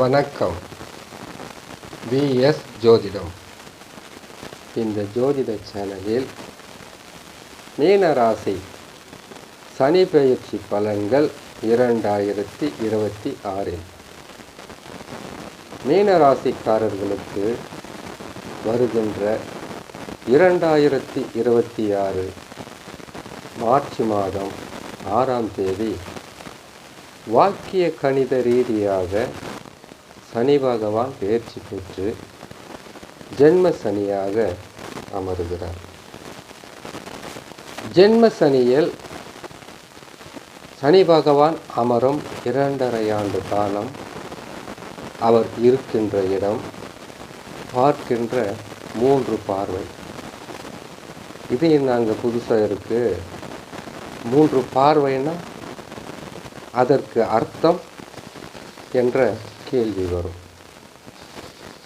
வணக்கம். விஎஸ் ஜோதிடம். இந்த ஜோதிட சேனலில் மீனராசி சனி பெயர்ச்சி பலன்கள் இரண்டாயிரத்தி இருபத்தி ஆறில். மீனராசிக்காரர்களுக்கு வருகின்ற இரண்டாயிரத்தி இருபத்தி ஆறு மார்ச் மாதம் ஆறாம் தேதி வாக்கிய கணித ரீதியாக சனி பகவான் பயிற்சி பெற்று ஜென்ம சனியாக அமருகிறார். ஜென்ம சனியில் சனி பகவான் அமரும் இரண்டரை ஆண்டு காலம் அவர் இருக்கின்ற இடம் பார்க்கின்ற மூன்று பார்வை. இது நாங்கள் புதுசாக இருக்குது மூன்று பார்வைன்னா அதற்கு அர்த்தம் என்ற கேள்வி வரும்.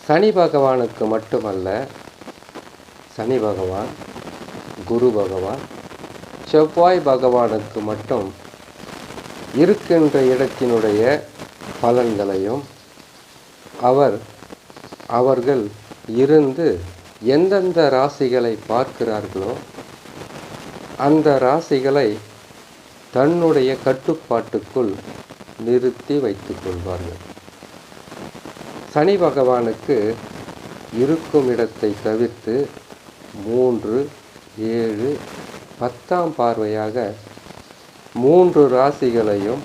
சனி பகவானுக்கு மட்டுமல்ல சனி பகவான் குரு பகவான் செவ்வாய் பகவானுக்கு மட்டும் இருக்கின்ற இடத்தினுடைய பலன்களையும் அவர் அவர்கள் இருந்து எந்தெந்த ராசிகளை பார்க்கிறார்களோ அந்த ராசிகளை தன்னுடைய கட்டுப்பாட்டுக்குள் நிறுத்தி வைத்துக் கொள்வார்கள். சனி பகவானுக்கு இருக்கும் இடத்தை தவிர்த்து மூன்று ஏழு பத்தாம் பார்வையாக மூன்று ராசிகளையும்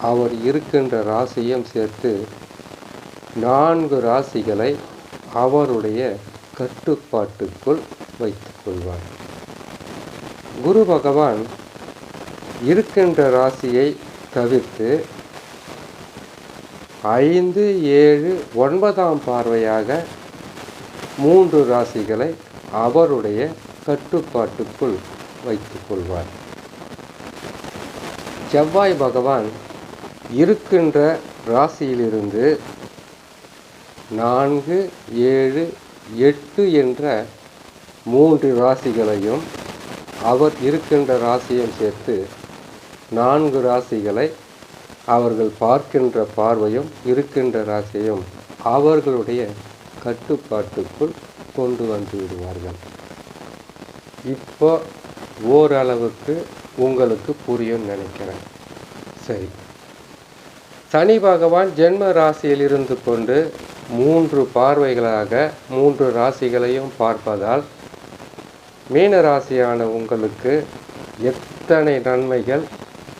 அவர் இருக்கின்ற ராசியும் சேர்த்து நான்கு ராசிகளை அவருடைய கட்டுப்பாட்டுக்குள் வைத்துக் கொள்வார். குரு பகவான் இருக்கின்ற ராசியை தவிர்த்து ஐந்து ஏழு ஒன்பதாம் பார்வையாக மூன்று ராசிகளை அவருடைய கட்டுப்பாட்டுக்குள் வைத்துக் கொள்வார். செவ்வாய் பகவான் இருக்கின்ற ராசியிலிருந்து நான்கு ஏழு எட்டு என்ற மூன்று ராசிகளையும் அவர் இருக்கின்ற ராசியும் சேர்த்து நான்கு ராசிகளை அவர்கள் பார்க்கின்ற பார்வையும் இருக்கின்ற ராசியும் அவர்களுடைய கட்டுப்பாட்டுக்குள் கொண்டு வந்து விடுவார்கள். இப்போ ஓரளவுக்கு உங்களுக்கு புரியும் நினைக்கிறேன். சரி. சனி பகவான் ஜென்ம ராசியில் இருந்து கொண்டு மூன்று பார்வைகளாக மூன்று ராசிகளையும் பார்ப்பதால் மீன ராசியான உங்களுக்கு எத்தனை நன்மைகள்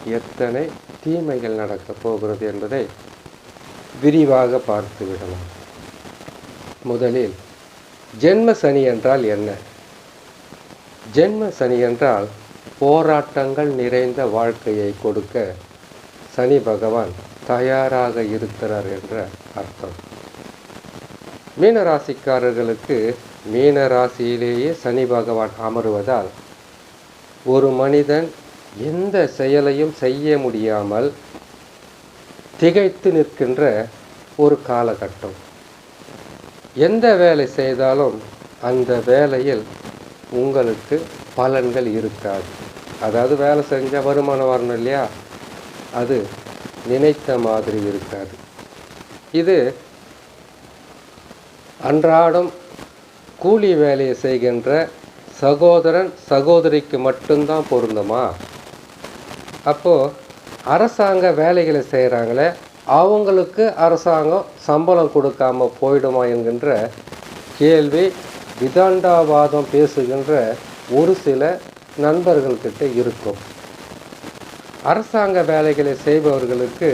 எத்தனை தீமைகள் நடக்கப் போகிறது என்பதை விரிவாக பார்த்து விடலாம் முதலில் ஜென்ம சனி என்றால் என்ன? ஜென்ம சனி என்றால் போராட்டங்கள் நிறைந்த வாழ்க்கையை கொடுக்க சனி பகவான் தயாராக இருக்கிறார் என்ற அர்த்தம். மீனராசிக்காரர்களுக்கு மீனராசியிலேயே சனி பகவான் அமருவதால் ஒரு மனிதன் எந்த செயலையும் செய்ய முடியாமல் திகைத்து நிற்கின்ற ஒரு காலகட்டம். எந்த வேலை செய்தாலும் அந்த வேலையில் உங்களுக்கு பலன்கள் இருக்காது. அதாவது வேலை செஞ்சால் வருமானம் வரணும் இல்லையா? அது நினைத்த மாதிரி இருக்காது. இது அன்றாடம் கூலி வேலையை செய்கின்ற சகோதரன் சகோதரிக்கு மட்டும்தான் பொருந்துமா? அப்போது அரசாங்க வேலைகளை செய்கிறாங்களே அவங்களுக்கு அரசாங்கம் சம்பளம் கொடுக்காம போயிடுமா என்கின்ற கேள்வி விதாண்டாவாதம் பேசுகின்ற ஒரு சில நண்பர்கள்கிட்ட இருக்கும். அரசாங்க வேலைகளை செய்பவர்களுக்கு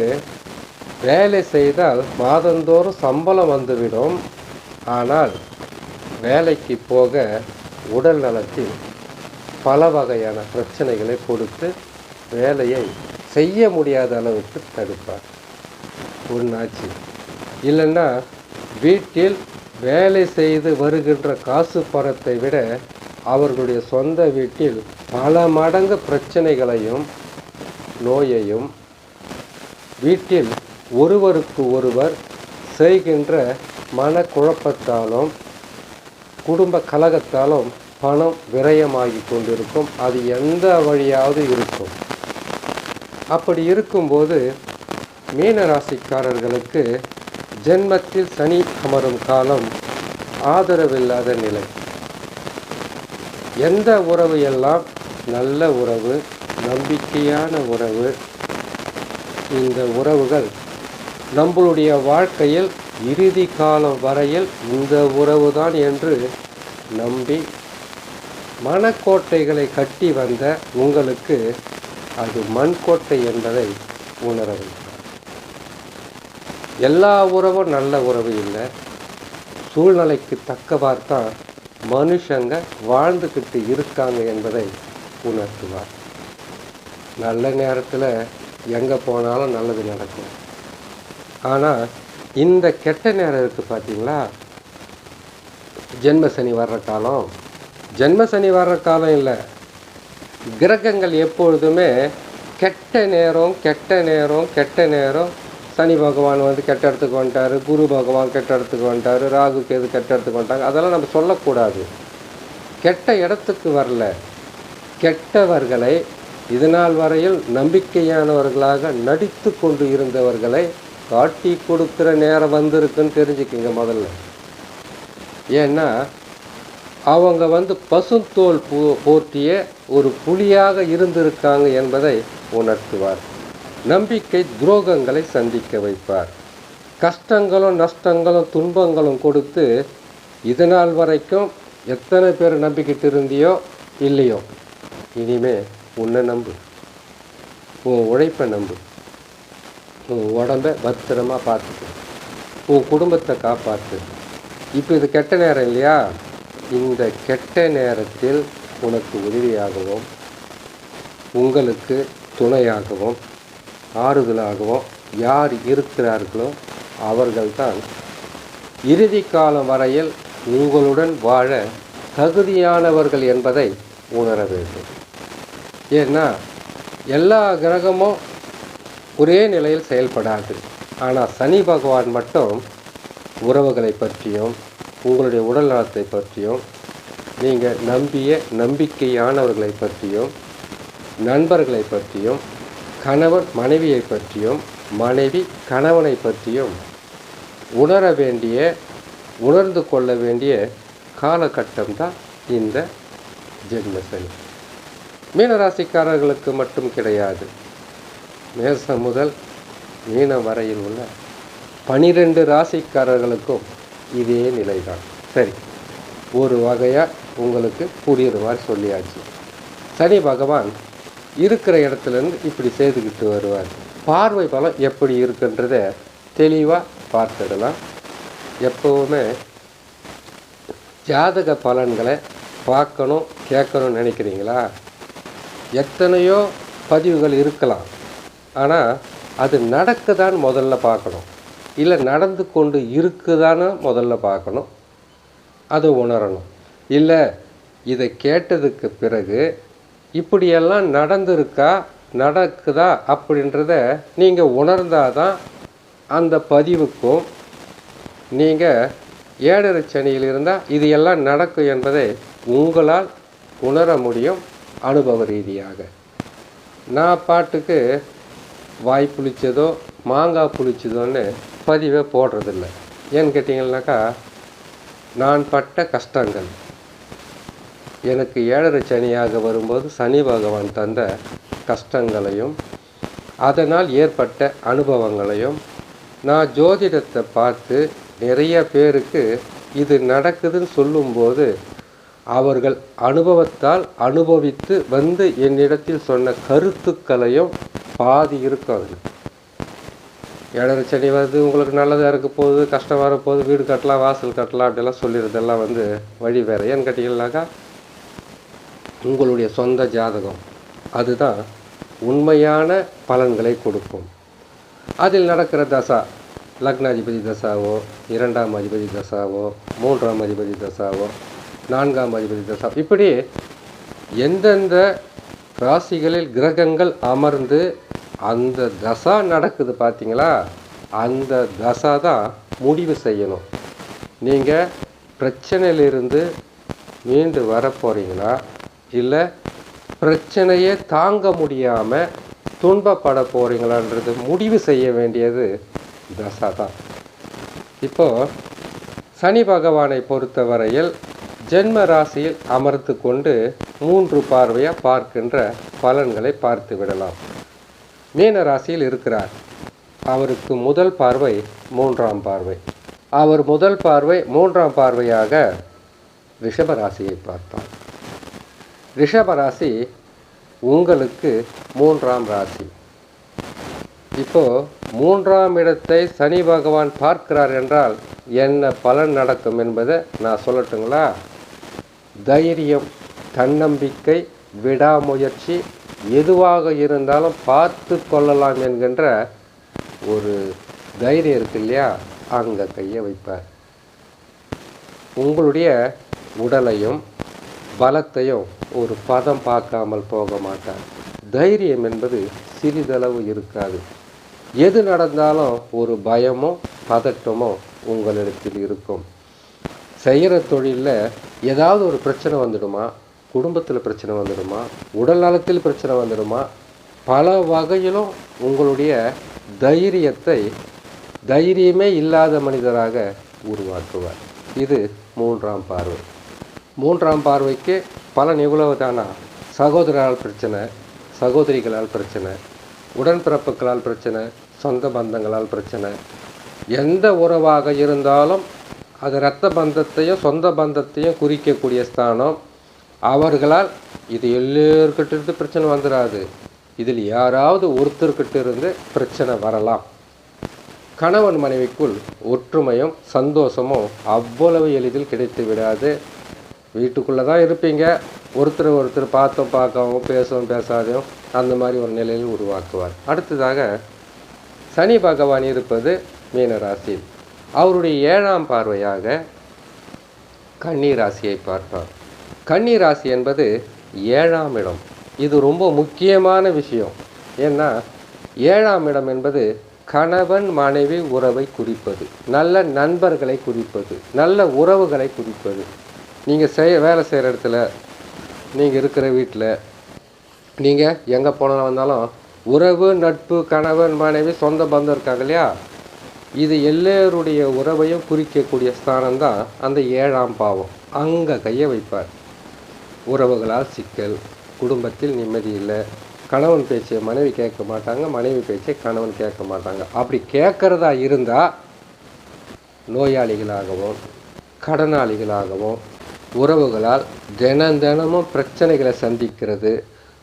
வேலை செய்தால் மாதந்தோறும் சம்பளம் வந்துவிடும். ஆனால் வேலைக்கு போக உடல் நலத்தில் பல வகையான பிரச்சனைகளை கொடுத்து வேலையை செய்ய முடியாத அளவுக்கு தடுப்பார். ஒன்றாச்சு இல்லைன்னா வீட்டில் வேலை செய்து வருகின்ற காசு பணத்தை விட அவர்களுடைய சொந்த வீட்டில் பல மடங்கு பிரச்சனைகளையும் நோயையும் வீட்டில் ஒருவருக்கு ஒருவர் செய்கின்ற மனக்குழப்பத்தாலும் குடும்ப கலகத்தாலும் பணம் விரயமாகி கொண்டிருக்கும். அது எந்த வழியாவது இருக்கும். அப்படி இருக்கும்போது மீன ராசிக்காரர்களுக்கு ஜென்மத்தில் சனி அமரும் காலம் ஆதரவில்லாத நிலை. எந்த உறவு எல்லாம் நல்ல உறவு நம்பிக்கையான உறவு இந்த உறவுகள் நம்மளுடைய வாழ்க்கையில் இறுதி காலம் வரையில் இந்த உறவுதான் என்று நம்பி மனக்கோட்டைகளை கட்டி வந்த உங்களுக்கு அது மண்கோட்டை என்பதை உணர வைத்தார் எல்லா உறவும் நல்ல உறவு இல்லை. சூழ்நிலைக்கு தக்கவார்த்தான் மனுஷங்க வாழ்ந்துக்கிட்டு இருக்காங்க என்பதை உணர்த்துவார். நல்ல நேரத்தில் எங்கே போனாலும் நல்லது நடக்கும். ஆனால் இந்த கெட்ட நேரம் இருக்குது பார்த்தீங்களா ஜென்ம சனி வர்ற காலம். ஜென்ம சனி வர்ற காலம் இல்லை. கிரகங்கள் எப்பொழுதுமே கெட்ட நேரம் கெட்ட நேரம் கெட்ட நேரம். சனி பகவான் வந்து கெட்ட இடத்துக்கு வந்துட்டாரு குரு பகவான் கெட்ட இடத்துக்கு வந்துட்டார் ராகு கேது கெட்ட இடத்துக்கு வந்துட்டாங்க. அதெல்லாம் நம்ம சொல்லக்கூடாது. கெட்ட இடத்துக்கு வரல. கெட்டவர்களை இதனால் வரையில் நம்பிக்கையானவர்களாக நடித்து கொண்டு இருந்தவர்களை காட்டி கொடுக்குற நேரம் வந்திருக்குன்னு தெரிஞ்சுக்கிங்க முதல்ல. ஏன்னா அவங்க வந்து பசுந்தோல் போ போற்றிய ஒரு புலியாக இருந்திருக்காங்க என்பதை உணர்த்துவார். நம்பிக்கை துரோகங்களை சந்திக்க வைப்பார். கஷ்டங்களும் நஷ்டங்களும் துன்பங்களும் கொடுத்து இதனால் வரைக்கும் எத்தனை பேர் நம்பிக்கிட்டு இருந்தியோ இல்லையோ இனிமே உன்னை நம்பு. உன் உழைப்பை நம்பு. உன் உடம்பை பத்திரமா பார்த்துக்கு. உன் குடும்பத்தை காப்பாற்று இப்போ இது கெட்ட நேரம் இல்லையா? இந்த கெட்ட நேரத்தில் உனக்கு உதவியாகவும் உங்களுக்கு துணையாகவும் ஆறுதலாகவும் யார் இருக்கிறார்களோ அவர்கள்தான். இறுதி காலம் வரையில் உங்களுடன் வாழ தகுதியானவர்கள் என்பதை உணர வேண்டும். ஏன்னா எல்லா கிரகமும் ஒரே நிலையில் செயல்படாது. ஆனால் சனி பகவான் மட்டும் உறவுகளை பற்றியும் உங்களுடைய உடல் நலத்தை பற்றியும் நீங்கள் நம்பிய நம்பிக்கையானவர்களை பற்றியும் நண்பர்களை பற்றியும் கணவன் மனைவியை பற்றியும் மனைவி கணவனை பற்றியும் உணர வேண்டிய உணர்ந்து கொள்ள வேண்டிய காலகட்டம் தான் இந்த ஜென்மசனி மீனராசிக்காரர்களுக்கு மட்டும் கிடையாது. மேசம் முதல் மீனம் வரையில் உள்ள பனிரெண்டு ராசிக்காரர்களுக்கும் இதே நிலைதான். சரி. ஒரு வகையாக உங்களுக்கு புரியுற மாதிரி சொல்லியாச்சு. சனி பகவான் இருக்கிற இடத்துலேருந்து இப்படி செய்துக்கிட்டு வருவார். பார்வை பலம் எப்படி இருக்குன்றத தெளிவாக பார்த்துடலாம். எப்போவுமே ஜாதக பலன்களை பார்க்கணும் கேட்கணும்னு நினைக்கிறீங்களா? எத்தனையோ பதிவுகள் இருக்கலாம். ஆனால் அது நடக்குதான்னு முதல்ல பார்க்கணும். இல்லை நடந்து கொண்டு இருக்குதான்னு முதல்ல பார்க்கணும். அது உணரணும். இல்லை இதை கேட்டதுக்கு பிறகு இப்படியெல்லாம் நடந்திருக்கா நடக்குதா அப்படின்றத நீங்கள் உணர்ந்தாதான் அந்த பதிவுக்கும் நீங்கள் ஏழரை சனியில் இருந்தால் இது எல்லாம் நடக்கும் என்பதை உங்களால் உணர முடியும் அனுபவ ரீதியாக. நான் பாட்டுக்கு வாய் புளிச்சதோ மாங்காய் புளிச்சதோன்னு பதிவை போடுறதில்ல. ஏன்னு கேட்டிங்கன்னாக்கா நான் பட்ட கஷ்டங்கள். எனக்கு ஏழரை சனியாக வரும்போது சனி பகவான் தந்த கஷ்டங்களையும் அதனால் ஏற்பட்ட அனுபவங்களையும் நான் ஜோதிடத்தை பார்த்து நிறைய பேருக்கு இது நடக்குதுன்னு சொல்லும்போது அவர்கள் அனுபவத்தால் அனுபவித்து வந்து என்னிடத்தில் சொன்ன கருத்துக்களையும் பாதி இருக்கும் அதில். ஏழரை சனி வருது உங்களுக்கு நல்லதாக இருக்க போகுது கஷ்டம் வரப்போகுது வீடு கட்டலாம் வாசல் கட்டலாம் அப்படிலாம் சொல்லிடுறதெல்லாம் வந்து வழி வேறு. ஏன்னு கேட்டிங்கன்னாக்கா உங்களுடைய சொந்த ஜாதகம் அதுதான் உண்மையான பலன்களை கொடுக்கும். அதில் நடக்கிற தசா லக்னாதிபதி தசாவோ இரண்டாம் அதிபதி தசாவோ மூன்றாம் அதிபதி தசாவோ நான்காம் அதிபதி தசா இப்படி எந்தெந்த ராசிகளில் கிரகங்கள் அமர்ந்து அந்த தசா நடக்குது பார்த்தீங்களா அந்த தசா தான் முடிவு செய்யணும். நீங்கள் பிரச்சனையிலிருந்து மீண்டு வர போகிறீங்களா இல்லை பிரச்சனையே தாங்க முடியாமல் துன்பப்பட போகிறீங்களான்றது முடிவு செய்ய வேண்டியது தசா தான். இப்போது சனி பகவானை பொறுத்தவரையில் ஜென்ம ராசியில் அமர்த்து கொண்டு மூன்று பார்வையாக பார்க்கின்ற பலன்களை பார்த்து விடலாம். மீன ராசியில் இருக்கிறார். அவருக்கு முதல் பார்வை மூன்றாம் பார்வை. அவர் முதல் பார்வை மூன்றாம் பார்வையாக ரிஷப ராசியை பார்த்தார் ரிஷப ராசி உங்களுக்கு மூன்றாம் ராசி. இப்போ மூன்றாம் இடத்தை சனி பகவான் பார்க்கிறார் என்றால் என்ன பலன் நடக்கும் என்பதை நான் சொல்லட்டுங்களா? தைரியம் தன்னம்பிக்கை விடாமுயற்சி எதுவாக இருந்தாலும் பார்த்து கொள்ளலாம் என்கின்ற ஒரு தைரியம் இருக்கு இல்லையா? அங்கே கையை வைப்பார். உங்களுடைய உடலையும் பலத்தையும் ஒரு பதம் பார்க்காமல் போக மாட்டார். தைரியம் என்பது சிறிதளவு இருக்காது. எது நடந்தாலும் ஒரு பயமோ பதட்டமோ உங்களிடத்தில் இருக்கும். செய்கிற தொழிலில் ஏதாவது ஒரு பிரச்சனை வந்துடுமா? குடும்பத்தில் பிரச்சனை வந்துடுமா? உடல் நலத்தில் பிரச்சனை வந்துடுமா? பல வகையிலும் உங்களுடைய தைரியத்தை தைரியமே இல்லாத மனிதராக உருவாக்குவார். இது மூன்றாம் பார்வை. மூன்றாம் பார்வைக்கு பல நிகழ்வுதானா சகோதரால் பிரச்சனை சகோதரிகளால் பிரச்சனை உடன்பிறப்புகளால் பிரச்சனை சொந்த பந்தங்களால் பிரச்சனை. எந்த உறவாக இருந்தாலும் அது இரத்த பந்தத்தையும் சொந்த பந்தத்தையும் குறிக்கக்கூடிய ஸ்தானம். அவர்களால் இது எல்லோருக்கிட்ட இருந்து பிரச்சனை வந்துடாது இதில் யாராவது ஒருத்தர்கிட்ட இருந்து பிரச்சனை வரலாம். கணவன் மனைவிக்குள் ஒற்றுமையும் சந்தோஷமும் அவ்வளவு எளிதில் கிடைத்து விடாது. வீட்டுக்குள்ளே தான் இருப்பீங்க. ஒருத்தர் ஒருத்தர் பார்த்தோம் பார்க்கவும் பேசவும் பேசாதையும் அந்த மாதிரி ஒரு நிலையில் உருவாக்குவார். அடுத்ததாக சனி பகவான் இருப்பது மீனராசி. அவருடைய ஏழாம் பார்வையாக கன்னி ராசியை பார்ப்பார். கன்னி ராசி என்பது ஏழாம் இடம். இது ரொம்ப முக்கியமான விஷயம். ஏன்னா ஏழாம் இடம் என்பது கணவன் மனைவி உறவை குறிப்பது. நல்ல நண்பர்களை குறிப்பது. நல்ல உறவுகளை குறிப்பது. நீங்கள் செய்ய வேலை செய்கிற இடத்துல நீங்கள் இருக்கிற வீட்டில் நீங்கள் எங்கே போனாலும் வந்தாலும் உறவு நட்பு கணவன் மனைவி சொந்த பந்தம் இருக்காங்க இல்லையா? இது எல்லோருடைய உறவையும் குறிக்கக்கூடிய ஸ்தானம் தான் அந்த ஏழாம் பாவம். அங்கே கையை வைப்பார். உறவுகளால் சிக்கல் குடும்பத்தில் நிம்மதி இல்லை கணவன் பேச்சை மனைவி கேட்க மாட்டாங்க மனைவி பேச்சை கணவன் கேட்க மாட்டாங்க. அப்படி கேட்குறதா இருந்தால் நோயாளிகளாகவும் கடனாளிகளாகவும் உறவுகளால் தினம் தினமும் பிரச்சனைகளை சந்திக்கிறது.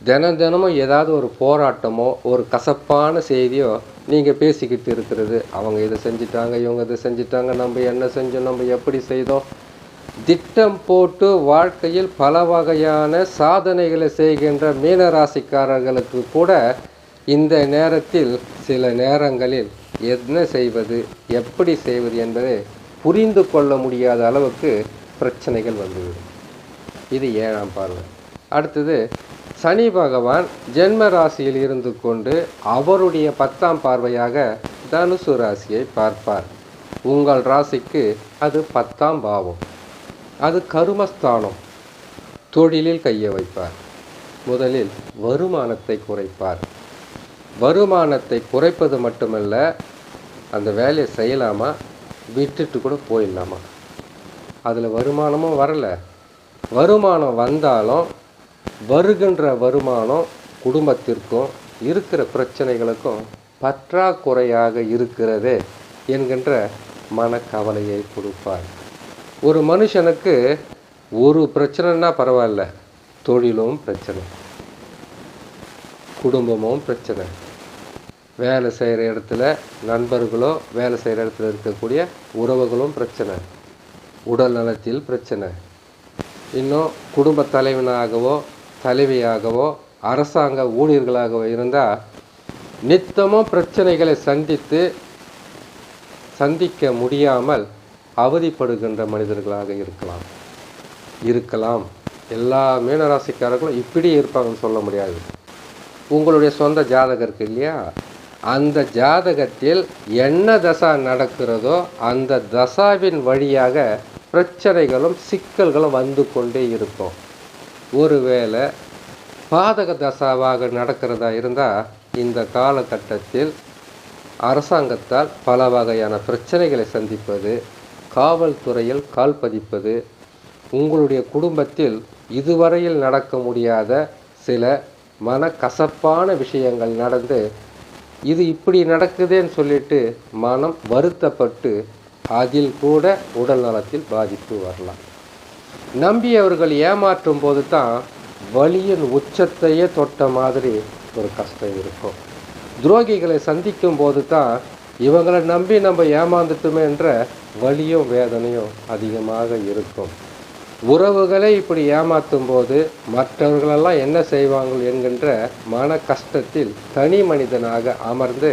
தினம் தினமும் ஏதாவது ஒரு போராட்டமோ ஒரு கசப்பான செய்தியோ நீங்கள் பேசிக்கிட்டு இருக்கிறது. அவங்க இதை செஞ்சிட்டாங்க இவங்க இதை செஞ்சிட்டாங்க நம்ம என்ன செஞ்சோம் நம்ம எப்படி செய்தோம் திட்டம் போட்டு வாழ்க்கையில் பல வகையான சாதனைகளை செய்கின்ற மீனராசிக்காரர்களுக்கு கூட இந்த நேரத்தில் சில நேரங்களில் என்ன செய்வது எப்படி செய்வது என்பதை புரிந்து கொள்ள முடியாத அளவுக்கு பிரச்சனைகள் வந்துவிடும். இது ஏழாம் பார்வை. அடுத்தது சனி பகவான் ஜென்ம ராசியில் இருந்து கொண்டு அவருடைய பத்தாம் பார்வையாக தனுசு ராசியை பார்ப்பார். உங்கள் ராசிக்கு அது பத்தாம் பாவம். அது கருமஸ்தானம். தொழிலில் கையை வைப்பார். முதலில் வருமானத்தை குறைப்பார். வருமானத்தை குறைப்பது மட்டுமல்ல அந்த வேலையை செய்யலாமா விட்டுட்டு கூட போயிடலாமா? அதில் வருமானமும் வரலை. வருமானம் வந்தாலும் வருகின்ற வருமானம் குடும்பத்திற்கும் இருக்கிற பிரச்சனைகளுக்கும் பற்றாக்குறையாக இருக்கிறதே என்கின்ற மனக்கவலையை கொடுப்பார். ஒரு மனுஷனுக்கு ஒரு பிரச்சனைன்னா பரவாயில்ல. தொழிலும் பிரச்சனை. குடும்பமும் பிரச்சனை. வேலை செய்கிற இடத்துல நண்பர்களோ வேலை செய்கிற இடத்துல இருக்கக்கூடிய உறவுகளும் பிரச்சனை. உடல் நலத்தில் பிரச்சனை. இன்னும் குடும்ப தலைவனாகவோ தலைவியாகவோ அரசாங்க ஊழியர்களாகவோ இருந்தால் நித்தமும் பிரச்சனைகளை சந்தித்து சந்திக்க முடியாமல் அவதிப்படுகின்ற மனிதர்களாக இருக்கலாம். இருக்கலாம். எல்லா மீனராசிக்காரர்களும் இப்படி இருப்பாங்கன்னு சொல்ல முடியாது. உங்களுடைய சொந்த ஜாதகம் இருக்கு இல்லையா? அந்த ஜாதகத்தில் என்ன தசா நடக்கிறதோ அந்த தசாவின் வழியாக பிரச்சனைகளும் சிக்கல்களும் வந்து கொண்டே இருக்கும். ஒருவேளை பாதக தசாவாக நடக்கிறதா இருந்தால் இந்த காலகட்டத்தில் அரசாங்கத்தால் பல வகையான பிரச்சனைகளை சந்திப்பது காவல்துறையில் கால் பதிப்பது உங்களுடைய குடும்பத்தில் இதுவரையில் நடக்க முடியாத சில மனக்கசப்பான விஷயங்கள் நடந்து இது இப்படி நடக்குதேன்னு சொல்லிட்டு மனம் வருத்தப்பட்டு அதில் கூட உடல் நலத்தில் பாதிப்பு வரலாம். நம்பியவர்கள் ஏமாற்றும் போது தான் வலியின் உச்சத்தையே தொட்ட மாதிரி ஒரு கஷ்டம் இருக்கும். துரோகிகளை சந்திக்கும் போது தான் இவங்களை நம்பி நம்ம ஏமாந்துட்டுமே என்ற வலியும் வேதனையும் அதிகமாக இருக்கும். உறவுகளை இப்படி ஏமாற்றும் போது மற்றவர்களெல்லாம் என்ன செய்வாங்க என்கின்ற மன கஷ்டத்தில் தனி மனிதனாக அமர்ந்து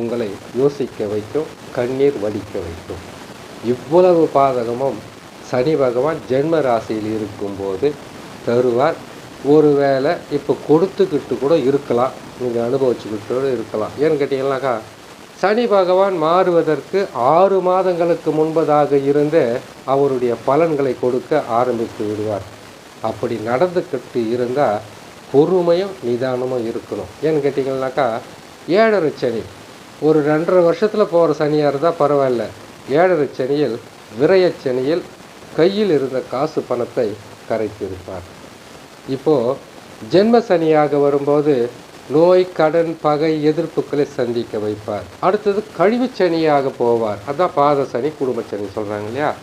உங்களை யோசிக்க வைக்கும் கண்ணீர் வடிக்க வைக்கும். இவ்வளவு பாதகமும் சனி பகவான் ஜென்ம ராசியில் இருக்கும்போது தருவார். ஒருவேளை இப்போ கொடுத்துக்கிட்டு கூட இருக்கலாம். நீங்கள் அனுபவிச்சுக்கிட்டு கூட இருக்கலாம். ஏன்னு கேட்டிங்கன்னாக்கா சனி பகவான் மாறுவதற்கு ஆறு மாதங்களுக்கு முன்பதாக இருந்தே அவருடைய பலன்களை கொடுக்க ஆரம்பித்து விடுவார். அப்படி நடந்துக்கிட்டு இருந்தால் பொறுமையும் நிதானமும் இருக்கணும். ஏன்னு கேட்டிங்கன்னாக்கா ஏழரை சனி. ஒரு ரெண்டரை வருஷத்தில் போகிற சனியாக இருந்தால் பரவாயில்ல. ஏழரை சனியில் விரயச்சனியில் கையில் இருந்த காசு பணத்தை கரைத்திருப்பார். இப்போது ஜென்ம சனியாக வரும்போது நோய் கடன் பகை எதிர்ப்புகளை சந்திக்க வைப்பார். அடுத்தது கழிவுச் சனியாக போவார். அதான் பாத சனி குடும்ப சனி சொல்கிறாங்க இல்லையா?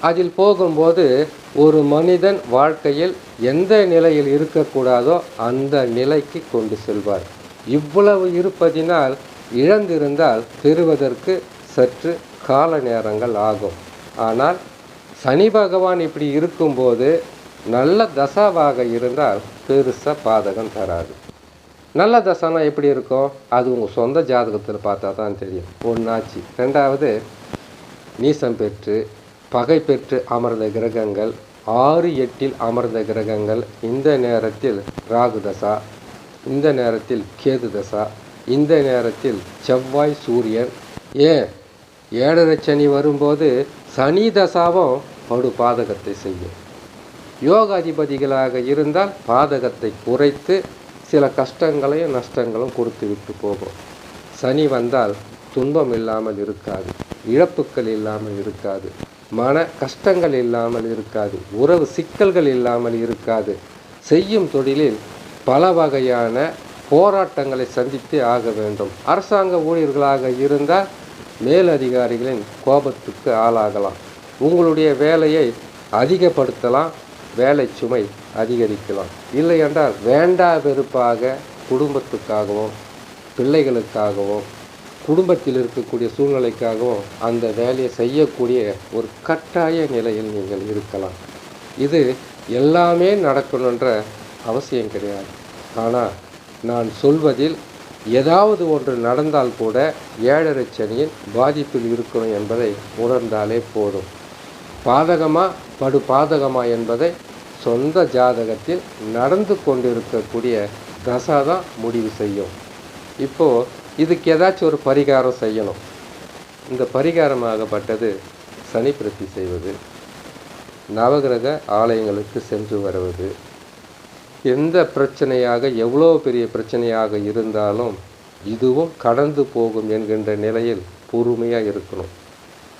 அதில் போகும்போது ஒரு மனிதன் வாழ்க்கையில் எந்த நிலையில் இருக்கக்கூடாதோ அந்த நிலைக்கு கொண்டு செல்வார். இவ்வளவு இருப்பதினால் இழந்திருந்தால் பெறுவதற்கு சற்று கால நேரங்கள் ஆகும். ஆனால் சனி பகவான் இப்படி இருக்கும்போது நல்ல தசாவாக இருந்தால் பெருசாக பாதகம் தராது. நல்ல தசைனா எப்படி இருக்கும்? அது உங்கள் சொந்த ஜாதகத்தில் பார்த்தா தான் தெரியும். ஒன்றாச்சு ரெண்டாவது நீசம் பெற்று பகை பெற்று அமர்ந்த கிரகங்கள் ஆறு எட்டில் அமர்ந்த கிரகங்கள் இந்த நேரத்தில் ராகு தசா இந்த நேரத்தில் கேது தசா இந்த நேரத்தில் செவ்வாய் சூரியன். ஏன்? ஏழரை சனி வரும்போது சனி தசாவும் படு பாதகத்தை செய்யும். யோகாதிபதிகளாக இருந்தால் பாதகத்தை குறைத்து சில கஷ்டங்களையும் நஷ்டங்களும் கொடுத்து விட்டு போகும். சனி வந்தால் துன்பம் இல்லாமல் இருக்காது இழப்புக்கள் இல்லாமல் இருக்காது மன கஷ்டங்கள் இல்லாமல் இருக்காது உறவு சிக்கல்கள் இல்லாமல் இருக்காது. செய்யும் தொழிலில் பல வகையான போராட்டங்களை சந்தித்து ஆக வேண்டும். அரசாங்க ஊழியர்களாக இருந்தால் மேலதிகாரிகளின் கோபத்துக்கு ஆளாகலாம். உங்களுடைய வேலையை அதிகப்படுத்தலாம் வேலை சுமை அதிகரிக்கலாம். இல்லை என்றால் வேண்டா வெறுப்பாக குடும்பத்துக்காகவும் பிள்ளைகளுக்காகவும் குடும்பத்தில் இருக்கக்கூடிய சூழ்நிலைக்காகவும் அந்த வேலையை செய்யக்கூடிய ஒரு கட்டாய நிலையில் நீங்கள் இருக்கலாம். இது எல்லாமே நடக்கணுன்ற அவசியம் கிடையாது. ஆனால் நான் சொல்வதில் ஏதாவது ஒன்று நடந்தால் கூட ஏழரை சனியின் பாதிப்பில் இருக்கணும் என்பதை உணர்ந்தாலே போதும். பாதகமா படு பாதகமா என்பதை சொந்த ஜாதகத்தில் நடந்து கொண்டிருக்கக்கூடிய தசா தான் முடிவு செய்யும். இப்போது இதுக்கு ஏதாச்சும் ஒரு பரிகாரம் செய்யணும். இந்த பரிகாரமாகப்பட்டது சனி பிரத்தி செய்வது நவகிரக ஆலயங்களுக்கு சென்று வருவது. எந்த பிரச்சனையாக எவ்வளோ பெரிய பிரச்சனையாக இருந்தாலும் இதுவும் கடந்து போகும் என்கின்ற நிலையில் பொறுமையாக இருக்கணும்.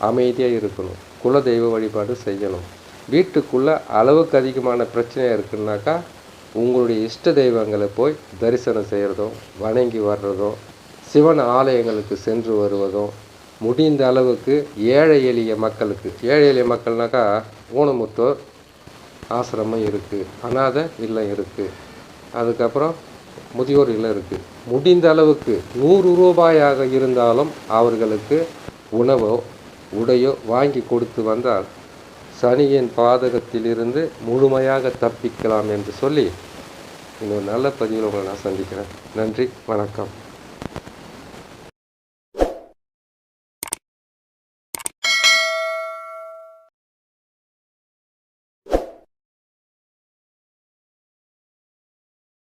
அமைதியாக இருக்கணும். குலதெய்வ வழிபாடு செய்யணும். வீட்டுக்குள்ளே அளவுக்கு அதிகமான பிரச்சனையாக இருக்குன்னாக்கா உங்களுடைய இஷ்ட தெய்வங்களை போய் தரிசனம் செய்கிறதும் வணங்கி வர்றதும் சிவன் ஆலயங்களுக்கு சென்று வருவதும் முடிந்த அளவுக்கு ஏழை எளிய மக்களுக்கு ஏழை எளிய மக்கள்னாக்கா ஊனமுத்தோர் ஆசிரமம் இருக்குது அனாதை இல்லம் இருக்குது அதுக்கப்புறம் முதியோர் இல்லம் இருக்குது முடிந்த அளவுக்கு நூறு ரூபாயாக இருந்தாலும் அவர்களுக்கு உணவோ உடையோ வாங்கி கொடுத்து வந்தால் சனியின் பாதகத்திலிருந்து முழுமையாக தப்பிக்கலாம் என்று சொல்லி இன்னொரு நல்ல பதிவில் உங்களை நான் சந்திக்கிறேன். நன்றி வணக்கம்.